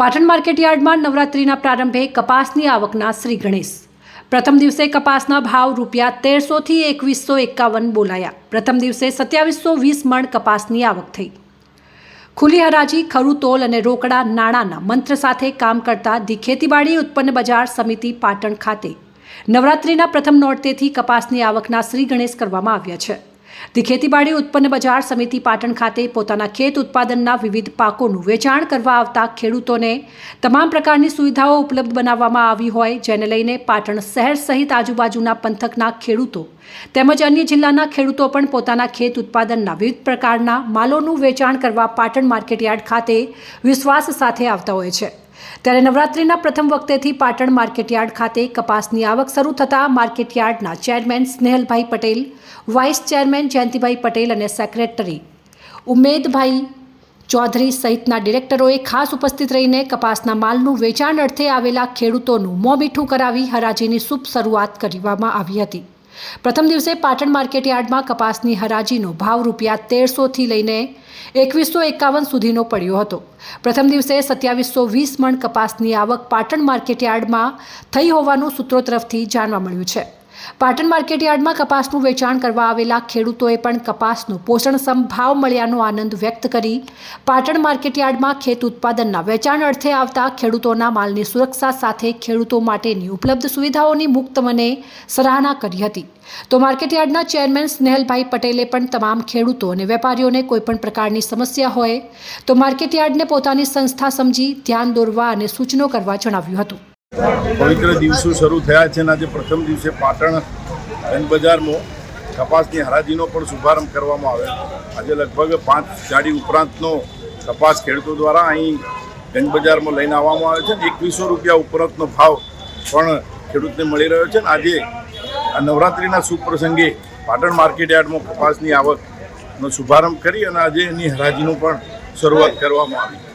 પાટણ માર્કેટયાર્ડમાં નવરાત્રિના પ્રારંભે કપાસની આવકના શ્રી ગણેશ. પ્રથમ દિવસે કપાસના ભાવ રૂપિયા તેરસોથી એકવીસો એકાવન બોલાયા. પ્રથમ દિવસે સત્યાવીસો વીસ મણ કપાસની આવક થઈ. ખુલ્લી હરાજી, ખરું તોલ અને રોકડા નાણાંના મંત્ર સાથે કામ કરતા ધી ખેતીવાડી ઉત્પન્ન બજાર સમિતિ પાટણ ખાતે. નવરાત્રિના પ્રથમ નોરતેથી કપાસની આવકના શ્રી ગણેશ કરવામાં આવ્યા છે. ધી ખેતીવાડી ઉત્પન્ન બજાર સમિતિ પાટણ ખાતે પોતાના ખેત ઉત્પાદનના વિવિધ પાકોનું વેચાણ કરવા આવતા ખેડૂતોને તમામ પ્રકારની સુવિધાઓ ઉપલબ્ધ બનાવવામાં આવી હોય, જેને લઈને પાટણ શહેર સહિત આજુબાજુના પંથકના ખેડૂતો તેમજ અન્ય જિલ્લાના ખેડૂતો પણ પોતાના ખેત ઉત્પાદનના વિવિધ પ્રકારના માલોનું વેચાણ કરવા પાટણ માર્કેટયાર્ડ ખાતે વિશ્વાસ સાથે આવતા હોય છે. ત્યારે નવરાત્રિના પ્રથમ વખતેથી પાટણ માર્કેટયાર્ડ ખાતે કપાસની આવક શરૂ થતાં માર્કેટયાર્ડના chairman Snehalbhai Patel, vice chairman Jayantibhai Patel અને સેક્રેટરી ઉમેદભાઈ ચૌધરી સહિતના ડિરેક્ટરોએ ખાસ ઉપસ્થિત રહીને કપાસના માલનું વેચાણ અર્થે આવેલા ખેડૂતોનું મોં મીઠું કરાવી હરાજીની શુભ શરૂઆત કરવામાં આવી હતી. પ્રથમ દિવસે પાટણ માર્કેટયાર્ડમાં કપાસની હરાજીનો ભાવ રૂપિયા તેરસોથી લઈને એકવીસો એકાવન સુધીનો પડ્યો હતો. પ્રથમ દિવસે સત્યાવીસો વીસ મણ કપાસની આવક પાટણ માર્કેટયાર્ડમાં થઈ હોવાનું સૂત્રો તરફથી જાણવા મળ્યું છે. પાટણ માર્કેટયાર્ડમાં કપાસનું વેચાણ કરવા આવેલા ખેડૂતોએ પણ કપાસનો પોષણક્ષમ ભાવ મળ્યાનો આનંદ વ્યક્ત કરી. પાટણ માર્કેટયાર્ડમાં ખેત ઉત્પાદનના વેચાણ અર્થે આવતા ખેડૂતોના માલની સુરક્ષા સાથે ખેડૂતો માટેની ઉપલબ્ધ સુવિધાઓની મુક્ત મને સરાહના કરી હતી. તો માર્કેટયાર્ડના ચેરમેન સ્નેહલભાઈ પટેલે પણ તમામ ખેડૂતો અને વેપારીઓને કોઈપણ પ્રકારની સમસ્યા હોય તો માર્કેટયાર્ડને પોતાની સંસ્થા સમજી ધ્યાન દોરવા અને સૂચનો કરવા જણાવ્યું હતું. પવિત્ર દિવસો શરૂ થયા છે અને આજે પ્રથમ દિવસે પાટણ એન બજારમાં કપાસની હરાજીનો પણ શુભારંભ કરવામાં આવ્યો. આજે લગભગ પાંચ ગાડી ઉપરાંતનો કપાસ ખેડૂતો દ્વારા અહીં ગંજ બજારમાં લઈને આવવામાં આવે છે એકવીસો રૂપિયા ઉપરાંતનો ભાવ પણ ખેડૂતને મળી રહ્યો છે અને આજે આ નવરાત્રિના શુભ પ્રસંગે પાટણ માર્કેટ યાર્ડમાં કપાસની આવકનો શુભારંભ કરી અને આજે એની હરાજીનું પણ શરૂઆત કરવામાં આવી.